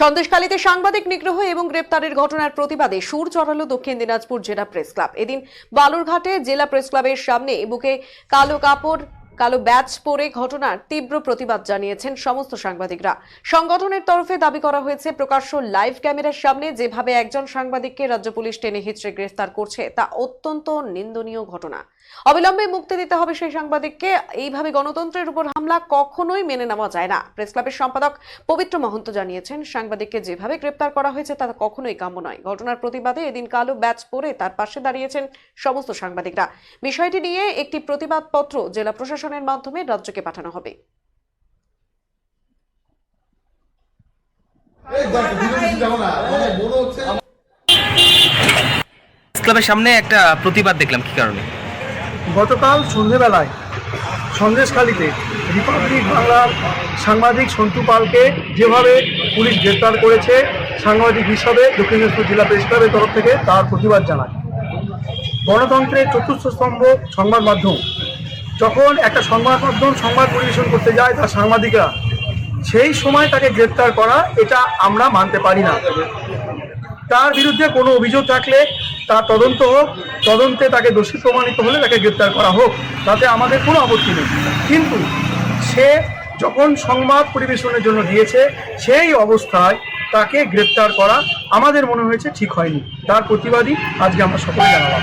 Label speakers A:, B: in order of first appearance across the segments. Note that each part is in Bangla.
A: সন্দেশখালীতে সাংবাদিক নিগ্রহ এবং গ্রেপ্তারের ঘটনার প্রতিবাদে সুর চড়ালো দক্ষিণ দিনাজপুর জেলা প্রেস ক্লাব। এদিন বালুরঘাটে জেলা প্রেস ক্লাবের সামনে বুকে কালো কাপড় কালো ব্যাচ পরে ঘটনার তীব্র প্রতিবাদ জানিয়েছেন সমস্ত সাংবাদিকরা। সংগঠনের তরফে দাবি করা হয়েছে, প্রকাশ্য লাইভ ক্যামেরার সামনে যেভাবে একজন সাংবাদিককে রাজ্য পুলিশ টেনে হিচড়ে গ্রেফতার করছে, তা অত্যন্ত নিন্দনীয় ঘটনা। অবিলম্বে মুক্তি দিতে হবে সেই সাংবাদিককে। এইভাবে গণতন্ত্রের উপর হামলা কখনোই মেনে নেওয়া যায় না। প্রেস ক্লাবের সম্পাদক পবিত্র মহন্ত জানিয়েছেন, সাংবাদিককে যেভাবে গ্রেপ্তার করা হয়েছে, তা কখনোই কাম্য নয়। ঘটনার প্রতিবাদে এদিন কালো ব্যাচ পরে তার পাশে দাঁড়িয়েছেন সমস্ত সাংবাদিকরা। বিষয়টি নিয়ে একটি প্রতিবাদপত্র জেলা প্রশাসনের মাধ্যমে রাজ্যকে পাঠানো হবে।
B: ক্লাবের সামনে একটা প্রতিবাদ দেখলাম কি কারণে?
C: গতকাল সন্ধেবেলায় সন্দেশখালীতে রিপাবলিক বাংলার সাংবাদিক সন্তু পালকে যেভাবে পুলিশ গ্রেপ্তার করেছে সাংবাদিক হিসাবে দক্ষিণ দিনাজপুর জেলা প্রেস ক্লাবের তরফ থেকে তার প্রতিবাদ জানায়। গণতন্ত্রের চতুর্থ স্তম্ভ সংবাদ মাধ্যম যখন একটা সংবাদ মাধ্যম সংবাদ পরিবেশন করতে যায় তার সাংবাদিকরা, সেই সময় তাকে গ্রেপ্তার করা, এটা আমরা মানতে পারি না। তার বিরুদ্ধে কোনো অভিযোগ থাকলে তার তদন্ত হোক, তদন্তে তাকে দোষী প্রমাণিত হলে তাকে গ্রেপ্তার করা হোক, তাতে আমাদের কোনো আপত্তি নেই। কিন্তু সে যখন সংবাদ পরিবেশনের জন্য দিয়েছে সেই অবস্থায় তাকে গ্রেপ্তার করা আমাদের মনে হয়েছে ঠিক হয়নি। তার প্রতিবাদী আজকে আমরা সকলে জানালাম।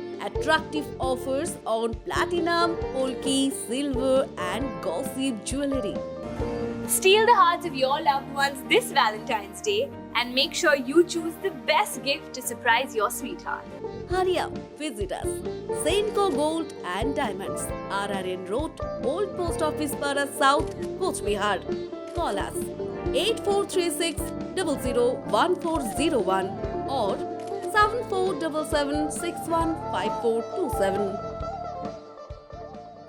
D: Attractive offers on platinum, polki, silver, and gossip jewelry.
E: Steal the hearts of your loved ones this Valentine's Day and make sure you choose the best gift to surprise your sweetheart.
D: Hurry up, visit us. Saintco Gold and Diamonds, RRN Road, Old Post Office Para South, Coach Bihar. Call us 8436 001401 or seven four double seven six one five four two seven.